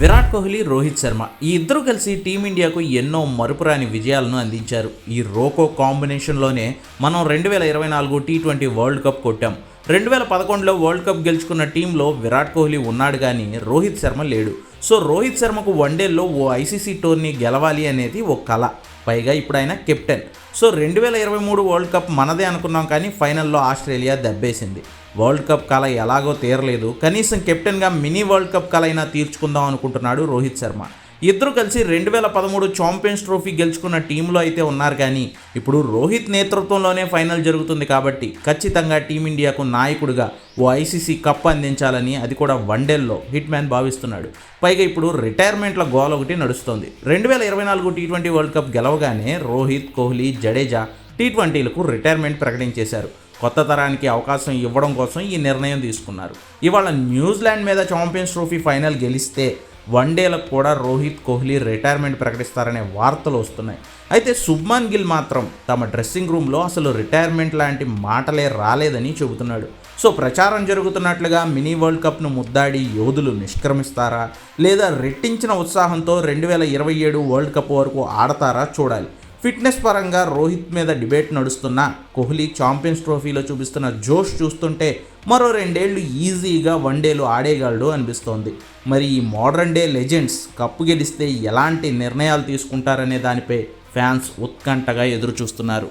విరాట్ కోహ్లీ రోహిత్ శర్మ ఈ ఇద్దరు కలిసి టీమిండియాకు ఎన్నో మరుపురాని విజయాలను అందించారు. ఈ రోకో కాంబినేషన్లోనే మనం రెండు వేల ఇరవై నాలుగు టీ ట్వంటీ వరల్డ్ కప్ కొట్టాం. రెండు వేల పదకొండులో వరల్డ్ కప్ గెలుచుకున్న టీంలో విరాట్ కోహ్లీ ఉన్నాడు కానీ రోహిత్ శర్మ లేడు. సో రోహిత్ శర్మకు వన్డేల్లో ఓ ఐసీసీ టోర్నీ గెలవాలి అనేది ఓ కళ పైగా ఇప్పుడు ఆయన కెప్టెన్. సో రెండు వేల ఇరవై మూడు వరల్డ్ కప్ మనదే అనుకున్నాం కానీ ఫైనల్లో ఆస్ట్రేలియా దెబ్బేసింది. వరల్డ్ కప్ కళ ఎలాగో తీరలేదు. కనీసం కెప్టెన్గా మినీ వరల్డ్ కప్ కళ అయినా తీర్చుకుందాం అనుకుంటున్నాడు రోహిత్ శర్మ. ఇద్దరు కలిసి రెండు వేల పదమూడు ఛాంపియన్స్ ట్రోఫీ గెలుచుకున్న టీంలో అయితే ఉన్నారు కానీ ఇప్పుడు రోహిత్ నేతృత్వంలోనే ఫైనల్ జరుగుతుంది కాబట్టి ఖచ్చితంగా టీమిండియాకు నాయకుడిగా ఓ ఐసీసీ కప్ అందించాలని అది కూడా వన్డేల్లో హిట్ మ్యాన్ భావిస్తున్నాడు. పైగా ఇప్పుడు రిటైర్మెంట్ల గోల్ ఒకటి నడుస్తోంది. రెండు వేల ఇరవై నాలుగు టీ ట్వంటీ వరల్డ్ కప్ గెలవగానే రోహిత్ కోహ్లీ జడేజా టీ ట్వంటీలకు రిటైర్మెంట్ ప్రకటించేశారు. కొత్త తరానికి అవకాశం ఇవ్వడం కోసం ఈ నిర్ణయం తీసుకున్నారు. ఇవాళ న్యూజిలాండ్ మీద ఛాంపియన్స్ ట్రోఫీ ఫైనల్ గెలిస్తే వన్డేలకు కూడా రోహిత్ కోహ్లీ రిటైర్మెంట్ ప్రకటిస్తారనే వార్తలు వస్తున్నాయి. అయితే శుభ్మాన్ గిల్ మాత్రం తమ డ్రెస్సింగ్ రూమ్లో అసలు రిటైర్మెంట్ లాంటి మాటలే రాలేదని చెబుతున్నాడు. సో ప్రచారం జరుగుతున్నట్లుగా మినీ వరల్డ్ కప్ను ముద్దాడి యోధులు నిష్క్రమిస్తారా? లేదా రెట్టించిన ఉత్సాహంతో రెండు వేల ఇరవై ఏడు వరల్డ్ కప్ వరకు ఆడతారా చూడాలి. ఫిట్నెస్ పరంగా రోహిత్ మీద డిబేట్ నడుస్తున్న కోహ్లీ ఛాంపియన్స్ ట్రోఫీలో చూపిస్తున్న జోష్ చూస్తుంటే మరో రెండేళ్ళు ఈజీగా వన్డేలు ఆడేయగలడు అనిపిస్తోంది. మరి ఈ మోడర్న్ డే లెజెండ్స్ కప్పు గెలిస్తే ఎలాంటి నిర్ణయాలు తీసుకుంటారనే దానిపై ఫ్యాన్స్ ఉత్కంఠగా ఎదురు చూస్తున్నారు